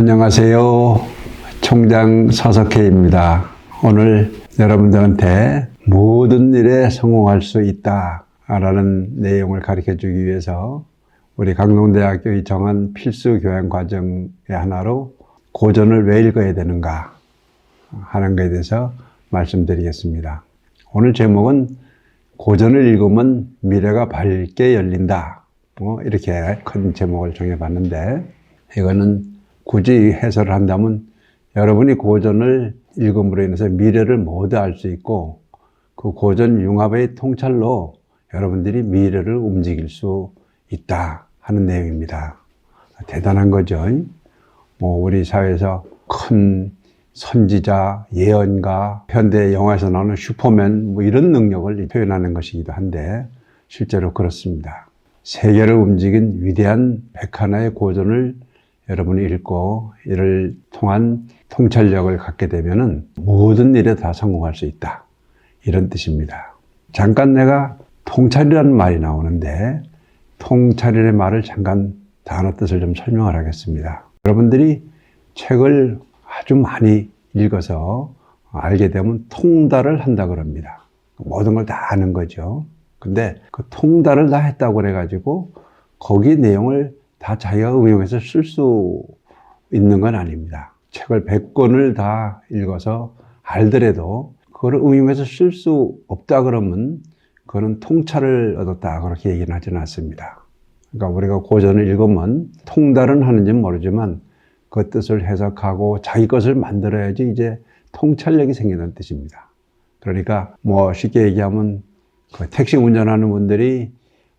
안녕하세요. 총장 서석혜입니다. 오늘 여러분들한테 모든 일에 성공할 수 있다. 라는 내용을 가르쳐 주기 위해서 우리 강동대학교의 정한 필수 교양 과정의 하나로 고전을 왜 읽어야 되는가 하는 것에 대해서 말씀드리겠습니다. 오늘 제목은 고전을 읽으면 미래가 밝게 열린다. 뭐 이렇게 큰 제목을 정해봤는데 이거는 굳이 해설을 한다면 여러분이 고전을 읽음으로 인해서 미래를 모두 알 수 있고 그 고전 융합의 통찰로 여러분들이 미래를 움직일 수 있다 하는 내용입니다. 대단한 거죠. 뭐 우리 사회에서 큰 선지자, 예언가, 현대 영화에서 나오는 슈퍼맨 뭐 이런 능력을 표현하는 것이기도 한데 실제로 그렇습니다. 세계를 움직인 위대한 백하나의 고전을 여러분이 읽고 이를 통한 통찰력을 갖게 되면은 모든 일에 다 성공할 수 있다. 이런 뜻입니다. 잠깐 내가 통찰이라는 말이 나오는데 통찰이라는 말을 잠깐 단어 뜻을 좀 설명을 하겠습니다. 여러분들이 책을 아주 많이 읽어서 알게 되면 통달을 한다 그럽니다. 모든 걸 다 아는 거죠. 근데 그 통달을 다 했다고 그래가지고 거기 내용을 다 자기가 응용해서 쓸 수 있는 건 아닙니다. 책을 100권을 다 읽어서 알더라도 그걸 응용해서 쓸 수 없다 그러면 그거는 통찰을 얻었다 그렇게 얘기는 하지는 않습니다. 그러니까 우리가 고전을 읽으면 통달은 하는지는 모르지만 그 뜻을 해석하고 자기 것을 만들어야지 이제 통찰력이 생기는 뜻입니다. 그러니까 뭐 쉽게 얘기하면 그 택시 운전하는 분들이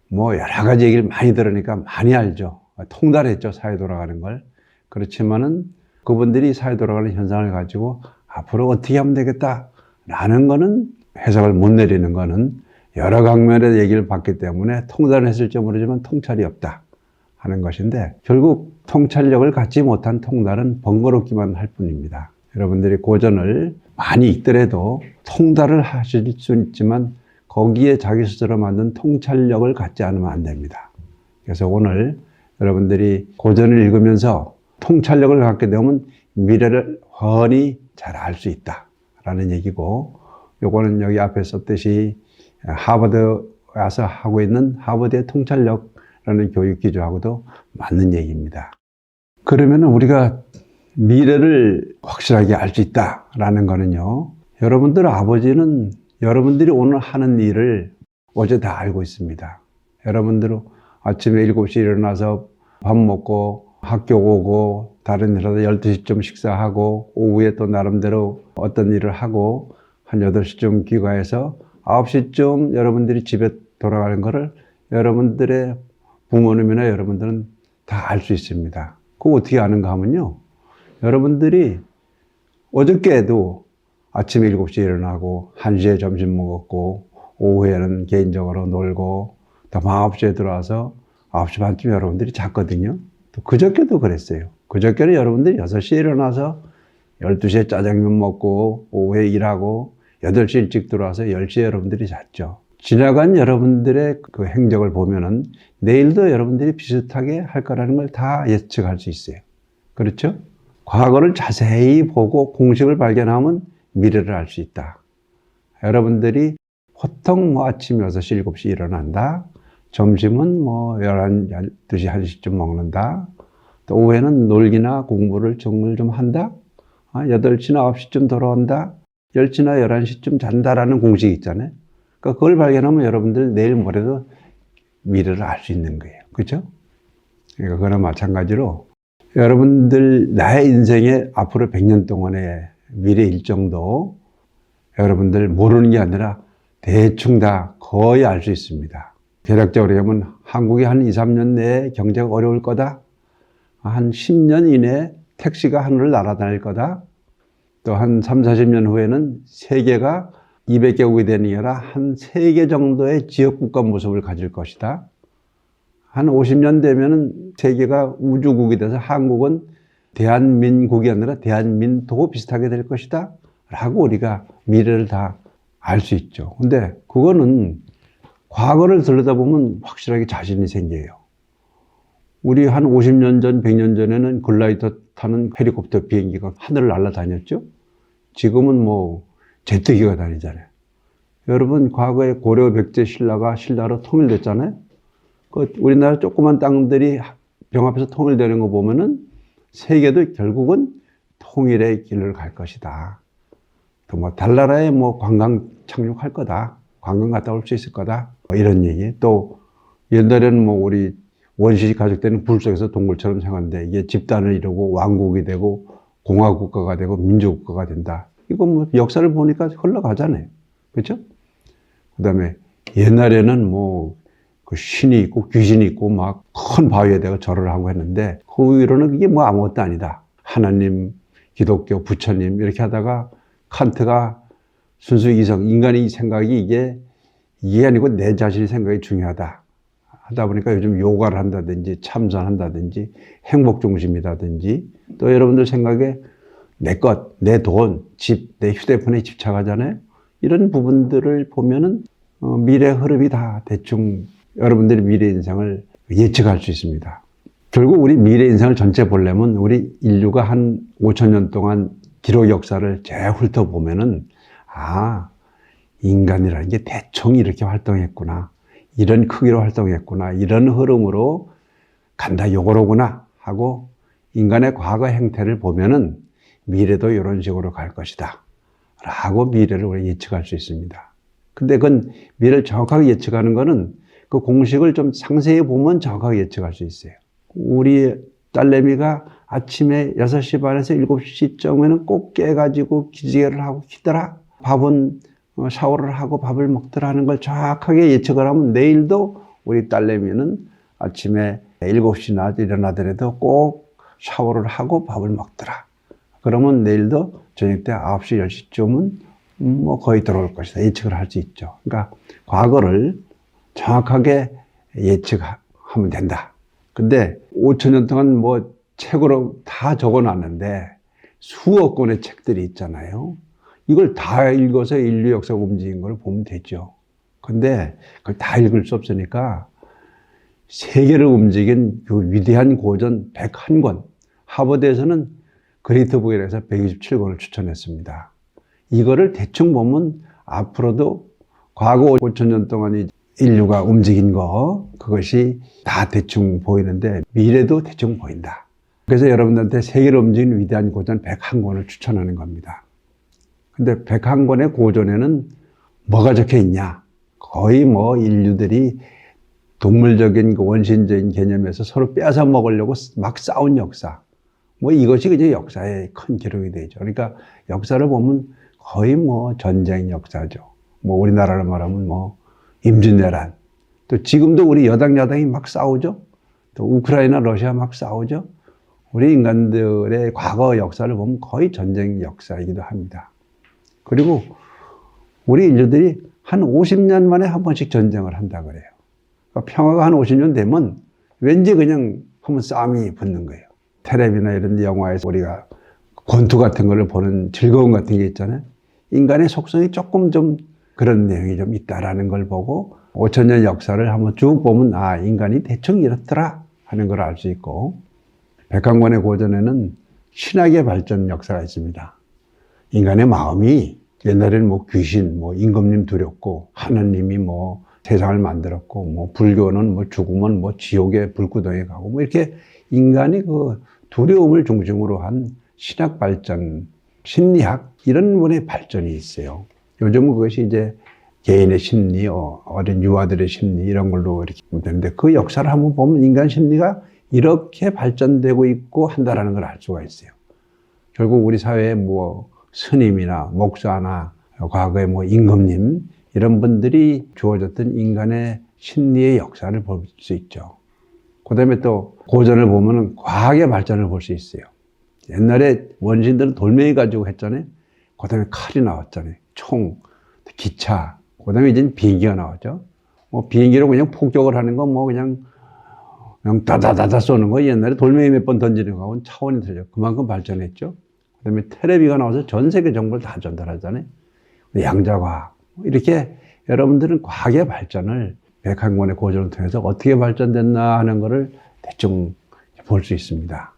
뭐 여러 가지 얘기를 많이 들으니까 많이 알죠. 통달했죠. 사회 돌아가는 걸. 그렇지만은 그분들이 사회 돌아가는 현상을 가지고 앞으로 어떻게 하면 되겠다. 라는 거는 해석을 못 내리는 거는 여러 방면의 얘기를 봤기 때문에 통달을 했을지 모르지만 통찰이 없다. 하는 것인데 결국 통찰력을 갖지 못한 통달은 번거롭기만 할 뿐입니다. 여러분들이 고전을 많이 읽더라도 통달을 하실 수 있지만 거기에 자기 스스로 만든 통찰력을 갖지 않으면 안 됩니다. 그래서 오늘 여러분들이 고전을 읽으면서 통찰력을 갖게 되면 미래를 훤히 잘 알 수 있다. 라는 얘기고, 요거는 여기 앞에 썼듯이 하버드 와서 하고 있는 하버드의 통찰력라는 교육 기조하고도 맞는 얘기입니다. 그러면 우리가 미래를 확실하게 알 수 있다라는 거는요. 여러분들 아버지는 여러분들이 오늘 하는 일을 어제 다 알고 있습니다. 여러분들은 아침에 7시에 일어나서 밥 먹고 학교 오고 다른 일 하다 12시쯤 식사하고 오후에 또 나름대로 어떤 일을 하고 한 8시쯤 귀가해서 9시쯤 여러분들이 집에 돌아가는 것을 여러분들의 부모님이나 여러분들은 다 알 수 있습니다. 그거 어떻게 아는가 하면요. 여러분들이 어저께도 아침 7시에 일어나고 1시에 점심 먹었고 오후에는 개인적으로 놀고 또 9시에 들어와서 9시 반쯤 여러분들이 잤거든요. 또 그저께도 그랬어요. 그저께는 여러분들이 6시에 일어나서 12시에 짜장면 먹고 오후에 일하고 8시 일찍 들어와서 10시에 여러분들이 잤죠. 지나간 여러분들의 그 행적을 보면은 내일도 여러분들이 비슷하게 할 거라는 걸 다 예측할 수 있어요. 그렇죠? 과거를 자세히 보고 공식을 발견하면 미래를 알 수 있다. 여러분들이 보통 뭐 아침 6시, 7시 일어난다. 점심은 뭐 11, 12시, 1시쯤 먹는다. 또 오후에는 놀기나 공부를 정말 좀 한다. 8시나 9시쯤 돌아온다. 10시나 11시쯤 잔다라는 공식이 있잖아요. 그러니까 그걸 발견하면 여러분들 내일 모레도 미래를 알 수 있는 거예요. 그죠? 그러니까 그거나 마찬가지로 여러분들 나의 인생의 앞으로 100년 동안의 미래 일정도 여러분들 모르는 게 아니라 대충 다 거의 알 수 있습니다. 대략적으로 하면 한국이 한 2, 3년 내에 경제가 어려울 거다. 한 10년 이내에 택시가 하늘을 날아다닐 거다. 또 한 3, 40년 후에는 세계가 200개국이 되는 게 아니라 한 3개 정도의 지역국가 모습을 가질 것이다. 한 50년 되면은 세계가 우주국이 돼서 한국은 대한민국이 아니라 대한민도 비슷하게 될 것이다. 라고 우리가 미래를 다 알 수 있죠. 근데 그거는 과거를 들여다보면 확실하게 자신이 생겨요. 우리 한 50년 전, 100년 전에는 글라이더 타는 헬리콥터 비행기가 하늘을 날아다녔죠. 지금은 뭐 제트기가 다니잖아요. 여러분 과거에 고려 백제 신라가 신라로 통일됐잖아요. 그 우리나라 조그만 땅들이 병합해서 통일되는 거 보면은 세계도 결국은 통일의 길을 갈 것이다. 또 뭐 달나라에 뭐 관광 착륙할 거다. 관광 갔다 올 수 있을 거다. 뭐 이런 얘기. 또 옛날에는 뭐 우리 원시 가족들은 불 속에서 동굴처럼 생활하는데 이게 집단을 이루고 왕국이 되고 공화국가가 되고 민주국가가 된다. 이거 뭐 역사를 보니까 흘러가잖아요. 그렇죠? 그다음에 옛날에는 뭐 그 신이 있고 귀신이 있고 막 큰 바위에 대고 절을 하고 했는데 그 위로는 이게 뭐 아무것도 아니다. 하나님, 기독교, 부처님 이렇게 하다가 칸트가 순수 이성, 인간의 생각이 이게 이게 아니고 내 자신의 생각이 중요하다. 하다 보니까 요즘 요가를 한다든지 참선한다든지 행복 중심이라든지 또 여러분들 생각에 내 것, 내 돈, 집, 내 휴대폰에 집착하잖아요. 이런 부분들을 보면은 어, 미래 흐름이 다 대충 여러분들의 미래 인생을 예측할 수 있습니다. 결국 우리 미래 인생을 전체 보려면 우리 인류가 한 5천 년 동안 기록 역사를 재 훑어보면은 아 인간이라는 게 대충 이렇게 활동했구나 이런 크기로 활동했구나 이런 흐름으로 간다 요거로구나 하고 인간의 과거 행태를 보면은 미래도 이런 식으로 갈 것이다 라고 미래를 우리 예측할 수 있습니다. 근데 그건 미래를 정확하게 예측하는 거는 그 공식을 좀 상세히 보면 정확하게 예측할 수 있어요. 우리 딸내미가 아침에 6시 반에서 7시쯤에는 꼭 깨가지고 기지개를 하고 키더라. 밥은 어, 샤워를 하고 밥을 먹더라 하는 걸 정확하게 예측을 하면 내일도 우리 딸내미는 아침에 7시나 일어나더라도 꼭 샤워를 하고 밥을 먹더라. 그러면 내일도 저녁 때 9시, 10시쯤은 뭐 거의 들어올 것이다. 예측을 할 수 있죠. 그러니까 과거를 정확하게 예측하면 된다. 근데 5천 년 동안 뭐 책으로 다 적어 놨는데 수억 권의 책들이 있잖아요. 이걸 다 읽어서 인류 역사가 움직인 걸 보면 되죠. 근데 그걸 다 읽을 수 없으니까 세계를 움직인 그 위대한 고전 101권. 하버드에서는 그레이트 북이라서 127권을 추천했습니다. 이거를 대충 보면 앞으로도 과거 5천 년 동안 인류가 움직인 거 그것이 다 대충 보이는데 미래도 대충 보인다. 그래서 여러분들한테 세계를 움직인 위대한 고전 101권을 추천하는 겁니다. 근데 101권의 고전에는 뭐가 적혀 있냐? 거의 뭐 인류들이 동물적인 그 원신적인 개념에서 서로 빼앗아 먹으려고 막 싸운 역사. 뭐 이것이 그냥 역사의 큰 기록이 되죠. 그러니까 역사를 보면 거의 뭐 전쟁 역사죠. 뭐 우리나라로 말하면 뭐 임진왜란. 또 지금도 우리 여당 야당이 막 싸우죠. 또 우크라이나 러시아 막 싸우죠. 우리 인간들의 과거 역사를 보면 거의 전쟁 역사이기도 합니다. 그리고 우리 인류들이 한 50년 만에 한 번씩 전쟁을 한다 그래요. 그러니까 평화가 한 50년 되면 왠지 그냥 한번 싸움이 붙는 거예요. 텔레비나 이런 영화에서 우리가 권투 같은 걸 보는 즐거움 같은 게 있잖아요. 인간의 속성이 조금 좀 그런 내용이 좀 있다라는 걸 보고 5천 년 역사를 한번 쭉 보면 아 인간이 대충 이렇더라 하는 걸 알 수 있고 백한권의 고전에는 신학의 발전 역사가 있습니다. 인간의 마음이 옛날에는 뭐 귀신, 뭐 임금님 두렵고 하나님이 뭐 세상을 만들었고 뭐 불교는 뭐 죽으면 뭐 지옥의 불구덩이에 가고 뭐 이렇게 인간이 그 두려움을 중심으로 한 신학 발전, 심리학 이런 분의 발전이 있어요. 요즘은 그것이 이제 개인의 심리, 어, 어린 유아들의 심리 이런 걸로 이렇게 되는데 그 역사를 한번 보면 인간 심리가 이렇게 발전되고 있고 한다라는 걸 알 수가 있어요. 결국 우리 사회에 뭐 스님이나 목사나 과거에 뭐 임금님 이런 분들이 주어졌던 인간의 심리의 역사를 볼 수 있죠. 그 다음에 또 고전을 보면 과학의 발전을 볼 수 있어요. 옛날에 원신들은 돌멩이 가지고 했잖아요. 그 다음에 칼이 나왔잖아요. 총, 기차, 그 다음에 이제 비행기가 나왔죠. 뭐 비행기로 그냥 폭격을 하는 건 뭐 그냥 그냥 다다다다 쏘는 거 옛날에 돌멩이 몇 번 던지는 거하고는 차원이 틀려. 그만큼 발전했죠. 그 다음에 텔레비가 나와서 전 세계 정보를 다 전달하잖아요. 양자과학. 이렇게 여러분들은 과학의 발전을 백한권의 고전을 통해서 어떻게 발전됐나 하는 거를 대충 볼 수 있습니다.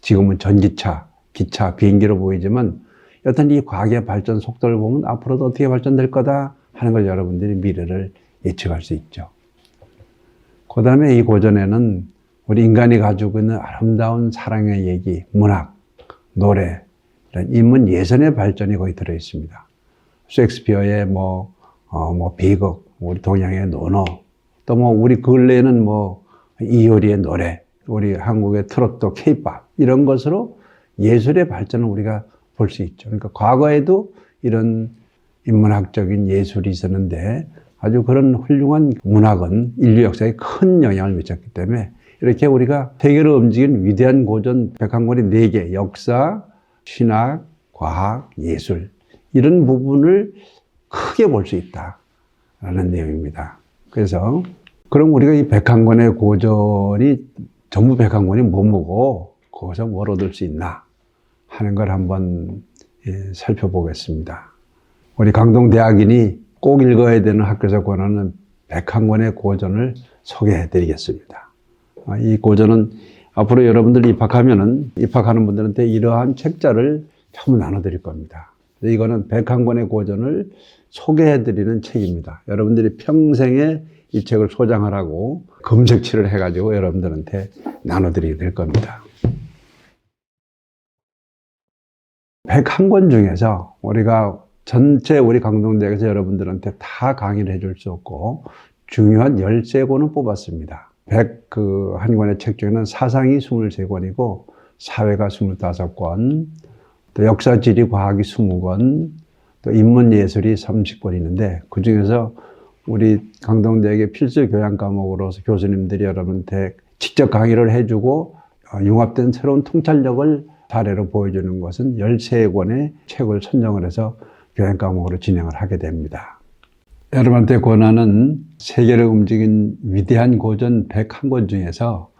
지금은 전기차, 기차, 비행기로 보이지만 여튼 이 과학의 발전 속도를 보면 앞으로도 어떻게 발전될 거다 하는 걸 여러분들이 미래를 예측할 수 있죠. 그 다음에 이 고전에는 우리 인간이 가지고 있는 아름다운 사랑의 얘기, 문학, 노래, 인문 예선의 발전이 거의 들어 있습니다. 셰익스피어의 뭐, 어, 뭐, 비극, 우리 동양의 논어, 또 뭐, 우리 근래에는 뭐, 이효리의 노래, 우리 한국의 트로트, 케이팝, 이런 것으로 예술의 발전을 우리가 볼 수 있죠. 그러니까 과거에도 이런 인문학적인 예술이 있었는데 아주 그런 훌륭한 문학은 인류 역사에 큰 영향을 미쳤기 때문에 이렇게 우리가 세계를 움직인 위대한 고전 101권의 네 개, 역사, 신학, 과학, 예술, 이런 부분을 크게 볼 수 있다라는 내용입니다. 그래서, 그럼 우리가 이 101권의 고전이 전부 101권이 뭐뭐고, 거기서 뭘 얻을 수 있나 하는 걸 한번 예, 살펴보겠습니다. 우리 강동대학인이 꼭 읽어야 되는 학교에서 권하는 101권의 고전을 소개해 드리겠습니다. 아, 이 고전은 앞으로 여러분들 입학하면은 입학하는 분들한테 이러한 책자를 전부 나눠 드릴 겁니다. 이거는 101권의 고전을 소개해 드리는 책입니다. 여러분들이 평생에 이 책을 소장하라고 검색치를 해 가지고 여러분들한테 나눠 드리게 될 겁니다. 101권 중에서 우리가 전체 우리 강동대학에서 여러분들한테 다 강의를 해줄 수 없고 중요한 13권을 뽑았습니다. 101 권의 책 중에는 사상이 23권이고 사회가 25권, 또 역사, 지리, 과학이 20권, 또 인문, 예술이 30권 있는데 그 중에서 우리 강동대학의 필수 교양 과목으로서 교수님들이 여러분한테 직접 강의를 해주고 어, 융합된 새로운 통찰력을 사례로 보여주는 것은 13권의 책을 선정을 해서 교양 과목으로 진행을 하게 됩니다. 여러분한테 권하는 세계를 움직인 위대한 고전 101권 중에서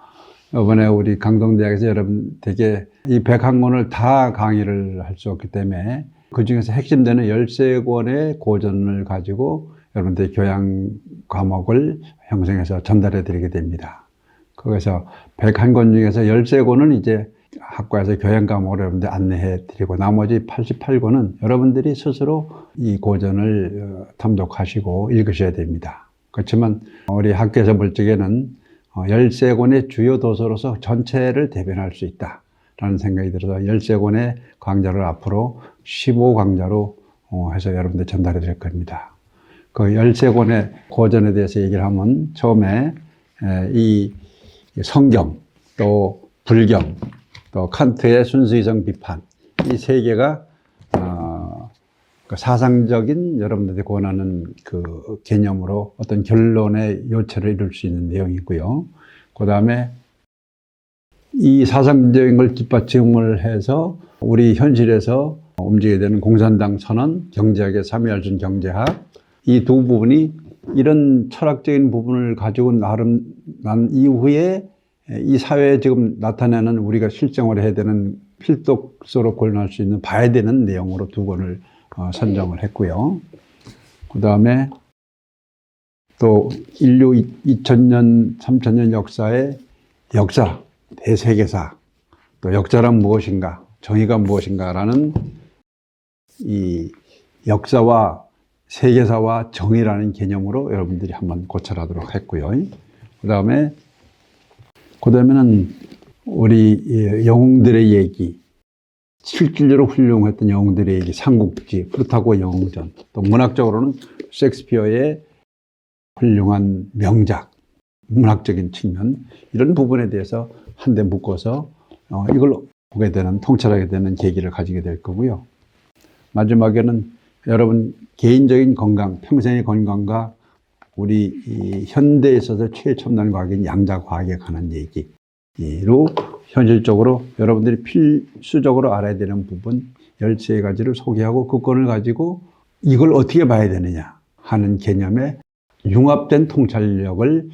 이번에 우리 강동대학에서 여러분에게 이 101권을 다 강의를 할 수 없기 때문에 그 중에서 핵심되는 13권의 고전을 가지고 여러분들 교양 과목을 형성해서 전달해 드리게 됩니다. 거기서 101권 중에서 13권은 이제 학과에서 교양 과목을 여러분들 안내해 드리고 나머지 88권은 여러분들이 스스로 이 고전을 어, 탐독하시고 읽으셔야 됩니다. 그렇지만 우리 학교에서 볼 적에는 13권의 주요 도서로서 전체를 대변할 수 있다. 라는 생각이 들어서 13권의 강좌를 앞으로 15강좌로 어, 해서 여러분들 전달해 드릴 겁니다. 그 13권의 고전에 대해서 얘기를 하면 처음에 이 성경, 또 불경, 또 칸트의 순수이성 비판 이 세 개가 어, 그 사상적인 여러분들이 권하는 그 개념으로 어떤 결론의 요체를 이룰 수 있는 내용이고요. 그 다음에 이 사상적인 걸 뒷받침을 해서 우리 현실에서 움직이게 되는 공산당 선언, 경제학의 삼위알순 경제학 이 두 부분이 이런 철학적인 부분을 가지고 나름 난 이후에 이 사회에 지금 나타나는 우리가 실생활을 해야 되는 필독서로 권할 수 있는 봐야 되는 내용으로 두 권을 어, 선정을 했고요. 그 다음에 또 인류 2000년, 3000년 역사의 역사, 대세계사, 또 역사란 무엇인가, 정의가 무엇인가라는 이 역사와 세계사와 정의라는 개념으로 여러분들이 한번 고찰하도록 했고요. 그 다음에 그 다음에는 우리 영웅들의 얘기, 실질적으로 훌륭했던 영웅들의 얘기, 삼국지, 프루타고 영웅전, 또 문학적으로는 셰익스피어의 훌륭한 명작, 문학적인 측면, 이런 부분에 대해서 한데 묶어서 어, 이걸 보게 되는, 통찰하게 되는 계기를 가지게 될 거고요. 마지막에는 여러분 개인적인 건강, 평생의 건강과 우리 현대에 있어서 최첨단 과학인 양자 과학에 관한 얘기로 현실적으로 여러분들이 필수적으로 알아야 되는 부분 13가지를 소개하고 그 건을 가지고 이걸 어떻게 봐야 되느냐 하는 개념의 융합된 통찰력을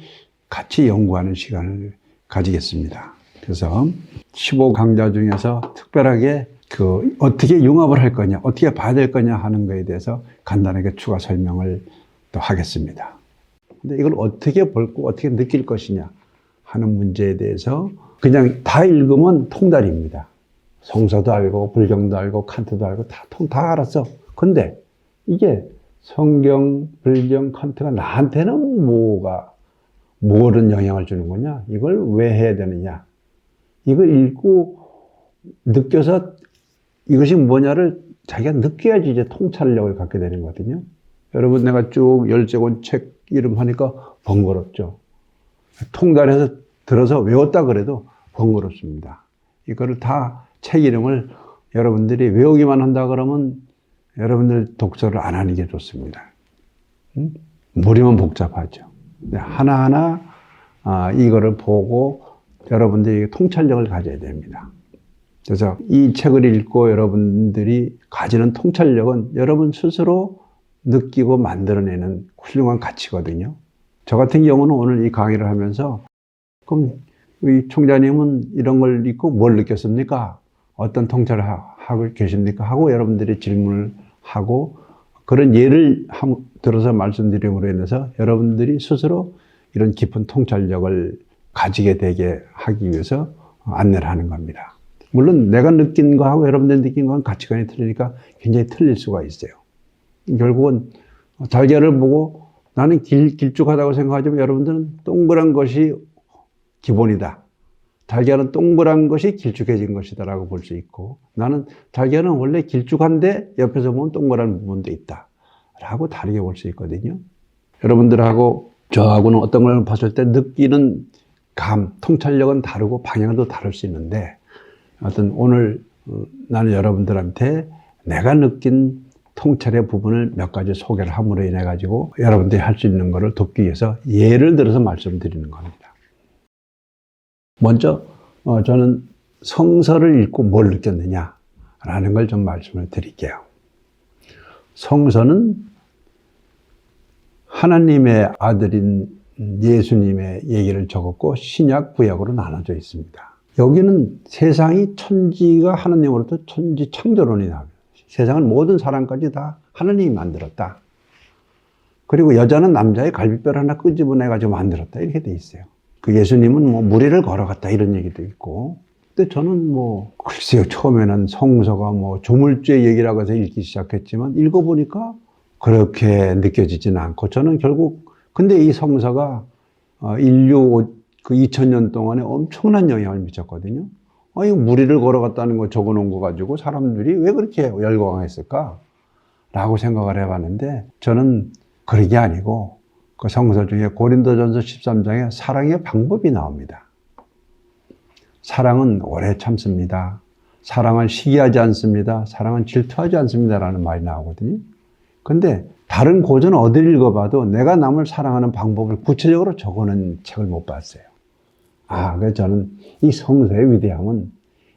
같이 연구하는 시간을 가지겠습니다. 그래서 15강좌 중에서 특별하게 그 어떻게 융합을 할 거냐, 어떻게 봐야 될 거냐 하는 것에 대해서 간단하게 추가 설명을 또 하겠습니다. 근데 이걸 어떻게 볼고 어떻게 느낄 것이냐 하는 문제에 대해서 그냥 다 읽으면 통달입니다. 성서도 알고 불경도 알고 칸트도 알고 다 통 다 알았어. 근데 이게 성경, 불경, 칸트가 나한테는 뭐가 뭐런 영향을 주는 거냐? 이걸 왜 해야 되느냐? 이걸 읽고 느껴서 이것이 뭐냐를 자기가 느껴야지 이제 통찰력을 갖게 되는 거거든요. 여러분 내가 쭉 열째 권책 이름 하니까 번거롭죠. 통달해서 들어서 외웠다 그래도 번거롭습니다. 이거를 다 책 이름을 여러분들이 외우기만 한다 그러면 여러분들 독서를 안 하는 게 좋습니다. 음? 무리면 복잡하죠. 하나하나 아, 이거를 보고 여러분들이 통찰력을 가져야 됩니다. 그래서 이 책을 읽고 여러분들이 가지는 통찰력은 여러분 스스로 느끼고 만들어내는 훌륭한 가치거든요. 저 같은 경우는 오늘 이 강의를 하면서 그럼 이 총장님은 이런 걸 읽고 뭘 느꼈습니까? 어떤 통찰을 하- 하고 계십니까? 하고 여러분들이 질문을 하고 그런 예를 함- 들어서 말씀드림으로 인해서 여러분들이 스스로 이런 깊은 통찰력을 가지게 되게 하기 위해서 안내를 하는 겁니다. 물론 내가 느낀 거하고 여러분들이 느낀 건 가치관이 틀리니까 굉장히 틀릴 수가 있어요. 결국은 달걀을 보고 나는 길, 길쭉하다고 생각하지만 여러분들은 동그란 것이 기본이다. 달걀은 동그란 것이 길쭉해진 것이다라고 볼 수 있고 나는 달걀은 원래 길쭉한데 옆에서 보면 동그란 부분도 있다. 라고 다르게 볼 수 있거든요. 여러분들하고 저하고는 어떤 걸 봤을 때 느끼는 감, 통찰력은 다르고 방향도 다를 수 있는데 어떤 오늘 어, 나는 여러분들한테 내가 느낀 통찰의 부분을 몇 가지 소개를 함으로 인해 가지고 여러분들이 할 수 있는 것을 돕기 위해서 예를 들어서 말씀드리는 겁니다. 먼저 어, 저는 성서를 읽고 뭘 느꼈느냐라는 걸 좀 말씀을 드릴게요. 성서는 하나님의 아들인 예수님의 얘기를 적었고 신약 구약으로 나눠져 있습니다. 여기는 세상이 천지가 하나님으로부터 천지 창조론이 나옵니다. 세상을 모든 사람까지 다 하나님이 만들었다. 그리고 여자는 남자의 갈비뼈를 하나 끄집어내 가지고 만들었다 이렇게 돼 있어요. 그 예수님은 뭐 무리를 걸어갔다 이런 얘기도 있고. 근데 저는 뭐 글쎄요 처음에는 성서가 뭐 조물주의 얘기라고 해서 읽기 시작했지만 읽어보니까 그렇게 느껴지지는 않고 저는 결국 근데 이 성서가 어, 인류 그 2000년 동안에 엄청난 영향을 미쳤거든요. 아, 이거 무리를 걸어갔다는 거 적어 놓은 거 가지고 사람들이 왜 그렇게 열광했을까? 라고 생각을 해봤는데 저는 그런 게 아니고 그 성서 중에 고린도전서 13장에 사랑의 방법이 나옵니다. 사랑은 오래 참습니다. 사랑은 시기하지 않습니다. 사랑은 질투하지 않습니다라는 말이 나오거든요. 근데 다른 고전 어디를 읽어봐도 내가 남을 사랑하는 방법을 구체적으로 적어놓은 책을 못 봤어요. 아, 그래서 저는 이 성서의 위대함은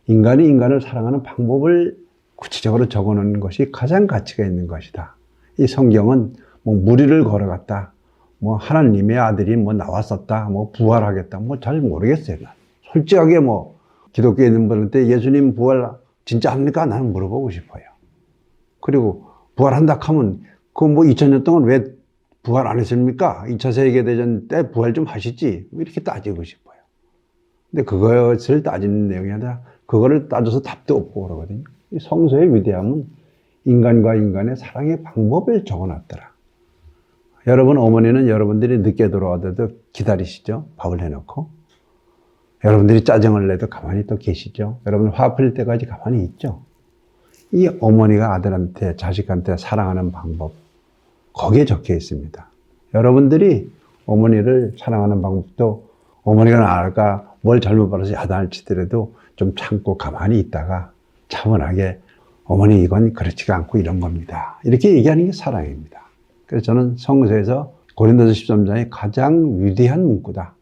인간이 인간을 사랑하는 방법을 구체적으로 적어놓은 것이 가장 가치가 있는 것이다. 이 성경은 뭐 무리를 걸어갔다. 뭐 하나님의 아들이 뭐 나왔었다. 뭐 부활하겠다. 뭐 잘 모르겠어요. 난. 솔직하게 뭐 기독교에 있는 분한테 예수님 부활 진짜 합니까? 나는 물어보고 싶어요. 그리고 부활한다 하면 그뭐 2000년 동안 왜 부활 안 했습니까? 2차 세계대전 때 부활 좀 하시지. 이렇게 따지고 싶어요. 근데 그것을 따지는 내용이 아니라 그거를 따져서 답도 없고 그러거든요. 이 성서의 위대함은 인간과 인간의 사랑의 방법을 적어놨더라. 여러분 어머니는 여러분들이 늦게 돌아와도 기다리시죠? 밥을 해놓고. 여러분들이 짜증을 내도 가만히 또 계시죠? 여러분 화 풀릴 때까지 가만히 있죠? 이 어머니가 아들한테, 자식한테 사랑하는 방법, 거기에 적혀 있습니다. 여러분들이 어머니를 사랑하는 방법도 어머니가 나을까 뭘 잘못 받아서 야단을 치더라도 좀 참고 가만히 있다가 차분하게 어머니 이건 그렇지가 않고 이런 겁니다. 이렇게 얘기하는 게 사랑입니다. 그래서 저는 성서에서 고린도서 13장이 가장 위대한 문구다.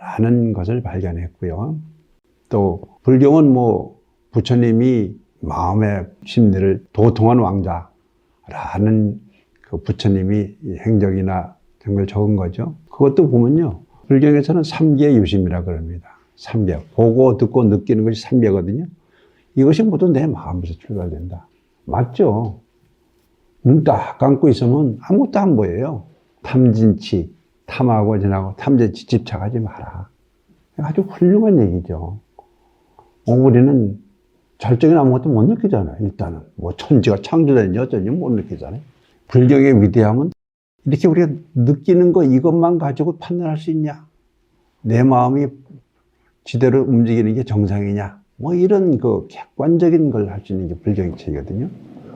라는 것을 발견했고요. 또 불경은 뭐 부처님이 마음의 심리를 도통한 왕자라는 그 부처님이 행적이나 걸 적은 거죠. 그것도 보면요. 불경에서는 삼계 유심이라 그럽니다. 삼계. 보고 듣고 느끼는 것이 삼계거든요. 이것이 모두 내 마음에서 출발된다. 맞죠? 눈 딱 감고 있으면 아무것도 안 보여요. 탐진치, 탐하고 지나고 탐진치 집착하지 마라. 아주 훌륭한 얘기죠. 어, 우리는 절적인 아무것도 못 느끼잖아요. 일단은 뭐 천지가 창조됐니 어쩌니 못 느끼잖아요. 불경의 위대함은 이렇게 우리가 느끼는 거 이것만 가지고 판단할 수 있냐? 내 마음이 지대로 움직이는 게 정상이냐? 뭐 이런 그 객관적인 걸 할 수 있는 게 불경의 책이거든요.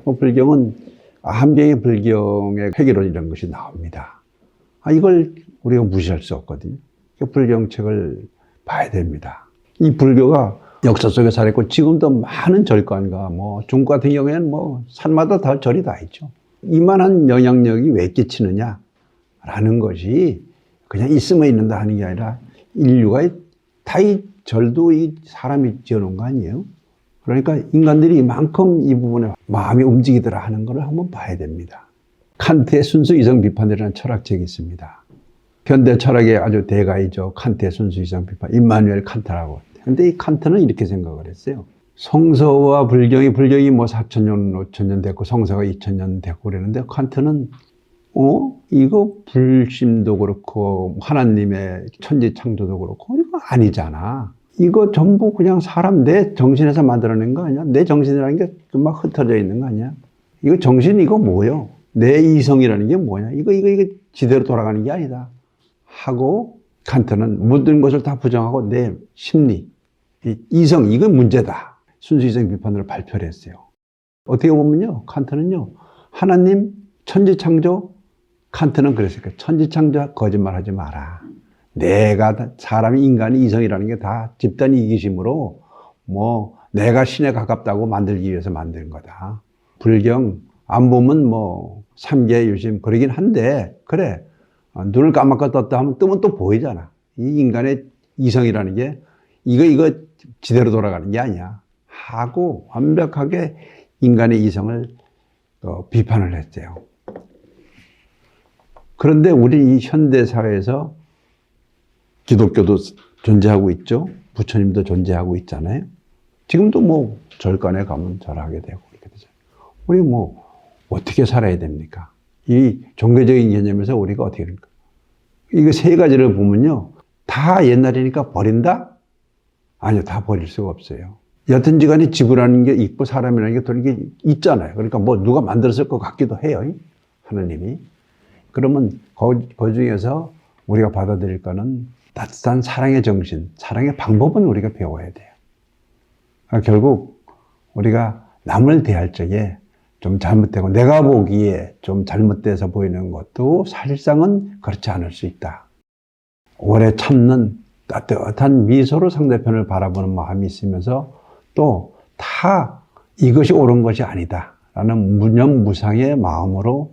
그 불경은 함경의 불경의 회계론 이런 것이 나옵니다. 아, 이걸 우리가 무시할 수 없거든요. 그 불경책을 봐야 됩니다. 이 불교가 역사 속에 살았고 지금도 많은 절관과 뭐 중국 같은 경우에는 뭐 산마다 다 절이 다 있죠. 이만한 영향력이 왜 끼치느냐라는 것이 그냥 있으면 있는다 하는 게 아니라 인류가 다이 절도 이 사람이 지어놓은 거 아니에요? 그러니까 인간들이 이만큼 이 부분에 마음이 움직이더라 하는 것을 한번 봐야 됩니다. 칸트의 순수 이성 비판이라는 철학책이 있습니다. 현대 철학의 아주 대가이죠. 칸트의 순수 이성 비판, 임마누엘 칸트라고. 근데 이 칸트는 이렇게 생각을 했어요. 성서와 불경이, 불경이 뭐 4천 년, 5천 년 됐고, 성서가 2천 년 됐고 그랬는데, 칸트는, 어? 이거 불심도 그렇고, 하나님의 천지 창조도 그렇고, 이거 아니잖아. 이거 전부 그냥 사람 내 정신에서 만들어낸 거 아니야? 내 정신이라는 게 막 흩어져 있는 거 아니야? 이거 정신 이거 뭐요? 내 이성이라는 게 뭐냐? 이거, 이거, 이거 지대로 돌아가는 게 아니다. 하고, 칸트는 모든 것을 다 부정하고 내 심리, 이 이성, 이건 문제다. 순수 이성 비판으로 발표를 했어요. 어떻게 보면요, 칸트는요, 하나님, 천지 창조, 칸트는 그랬을 거예요. 천지 창조 거짓말 하지 마라. 내가, 다- 사람이, 인간이 이성이라는 게 다 집단 이기심으로 뭐, 내가 신에 가깝다고 만들기 위해서 만든 거다. 불경, 안 보면 뭐, 삼계 유심, 그러긴 한데, 그래. 어, 눈을 까맣게 떴다 하면 뜨면 또 보이잖아. 이 인간의 이성이라는 게 이거, 이거 지대로 돌아가는 게 아니야. 하고 완벽하게 인간의 이성을 어, 비판을 했대요. 그런데 우리 이 현대 사회에서 기독교도 존재하고 있죠. 부처님도 존재하고 있잖아요. 지금도 뭐 절간에 가면 절하게 되고 이렇게 되죠. 우리 뭐 어떻게 살아야 됩니까? 이 종교적인 개념에서 우리가 어떻게 됩니까? 이거 세 가지를 보면요. 다 옛날이니까 버린다? 아니요, 다 버릴 수가 없어요. 여튼지 간에 지구라는 게 있고 사람이라는 게또 이게 있잖아요. 그러니까 뭐 누가 만들었을 것 같기도 해요. 하느님이. 그러면 그, 그 중에서 우리가 받아들일 거는 따뜻한 사랑의 정신, 사랑의 방법은 우리가 배워야 돼요. 아, 결국 우리가 남을 대할 적에 좀 잘못되고 내가 보기에 좀 잘못돼서 보이는 것도 사실상은 그렇지 않을 수 있다. 오래 참는 따뜻한 미소로 상대편을 바라보는 마음이 있으면서 또 다 이것이 옳은 것이 아니다. 라는 무념무상의 마음으로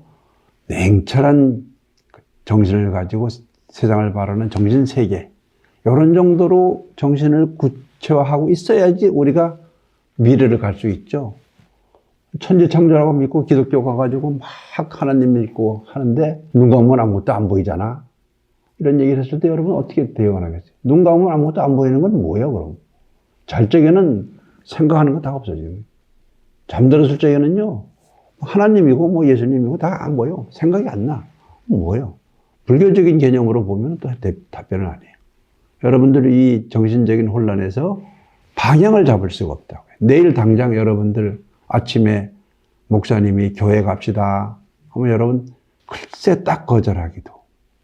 냉철한 정신을 가지고 세상을 바라는 정신 세계. 이런 정도로 정신을 구체화하고 있어야지 우리가 미래를 갈 수 있죠. 천지창조라고 믿고 기독교 가가지고 막 하나님 믿고 하는데 눈 감으면 아무것도 안 보이잖아. 이런 얘기를 했을 때 여러분 어떻게 대응을 하겠어요? 눈 감으면 아무것도 안 보이는 건 뭐예요, 그럼? 잘 적에는 생각하는 거 다 없어지는. 잠들었을 적에는요, 하나님이고 뭐 예수님이고 다 안 보여. 생각이 안 나. 뭐예요? 불교적인 개념으로 보면 또 대- 답변을 안 해요. 여러분들이 이 정신적인 혼란에서 방향을 잡을 수가 없다고요. 내일 당장 여러분들 아침에 목사님이 교회 갑시다 하면 여러분 글쎄 딱 거절하기도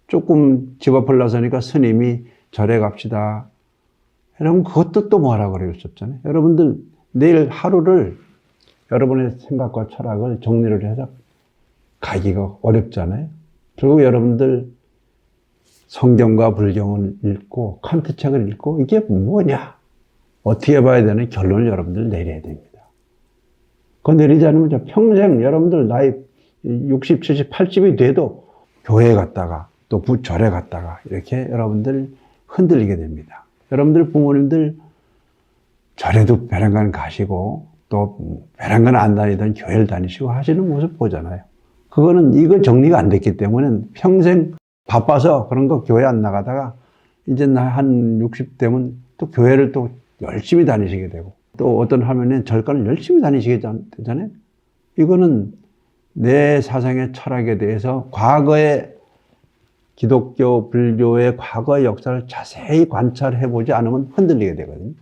조금 집 앞을 나서니까 스님이 절에 갑시다 여러분 그것도 또 뭐라 수 없잖아요. 여러분들 내일 하루를 여러분의 생각과 철학을 정리를 해서 가기가 어렵잖아요. 그리고 여러분들 성경과 불경을 읽고 칸트 책을 읽고 이게 뭐냐 어떻게 봐야 되는 결론을 여러분들 내려야 됩니다. 그거 내리지 않으면 저 평생 여러분들 나이 60, 70, 80이 돼도 교회 갔다가 또 부절에 갔다가 이렇게 여러분들 흔들리게 됩니다. 여러분들 부모님들 절에도 베란간 가시고 또 베란간 안 다니던 교회를 다니시고 하시는 모습 보잖아요. 그거는 이거 정리가 안 됐기 때문에 평생 바빠서 그런 거 교회 안 나가다가 이제 나한60 되면 또 교회를 또 열심히 다니시게 되고 또 어떤 화면에 절간을 열심히 다니시게 되잖아요. 이거는 내 사상의 철학에 대해서 과거의 기독교, 불교의 과거의 역사를 자세히 관찰해 보지 않으면 흔들리게 되거든요.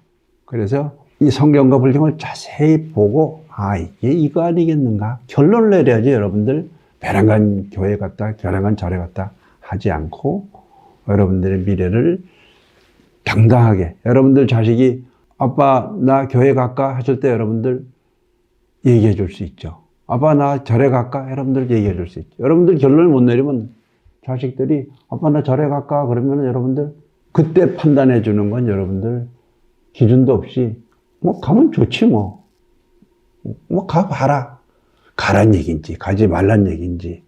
그래서 이 성경과 불경을 자세히 보고 아 이게 이거 아니겠는가 결론을 내려야지 여러분들 베란간 교회 갔다 베란간 절에 갔다 하지 않고 여러분들의 미래를 당당하게 여러분들 자식이 아빠 나 교회 갈까 하실 때 여러분들 얘기해 줄 수 있죠. 아빠 나 절에 갈까 여러분들 얘기해 줄 수 있죠. 여러분들 결론을 못 내리면 자식들이 아빠 나 절에 갈까 그러면 여러분들 그때 판단해 주는 건 여러분들 기준도 없이 뭐 가면 좋지 뭐. 뭐 가봐라. 가란 얘기인지 가지 말란 얘기인지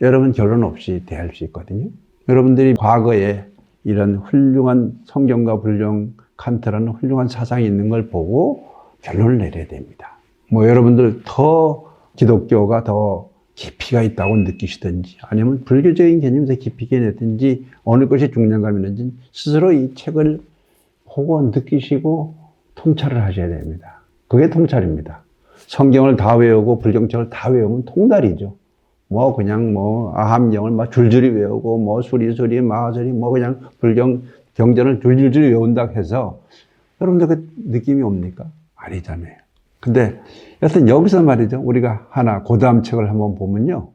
여러분 결론 없이 대할 수 있거든요. 여러분들이 과거에 이런 훌륭한 성경과 불경 칸트라는 훌륭한 사상이 있는 걸 보고 결론을 내려야 됩니다. 뭐 여러분들 더 기독교가 더 깊이가 있다고 느끼시든지 아니면 불교적인 개념에서 깊이가 있든지 어느 것이 중량감이 있는지 스스로 이 책을 보고 느끼시고 통찰을 하셔야 됩니다. 그게 통찰입니다. 성경을 다 외우고 불경책을 다 외우면 통달이죠. 뭐 그냥 뭐 아함경을 막 줄줄이 외우고 뭐 수리수리 마하수리 뭐 그냥 불경 경전을 줄줄이 외운다 해서 여러분들 그 느낌이 옵니까? 아니잖아요. 근데 여튼 여기서 말이죠. 우리가 하나 고다음 책을 한번 보면요.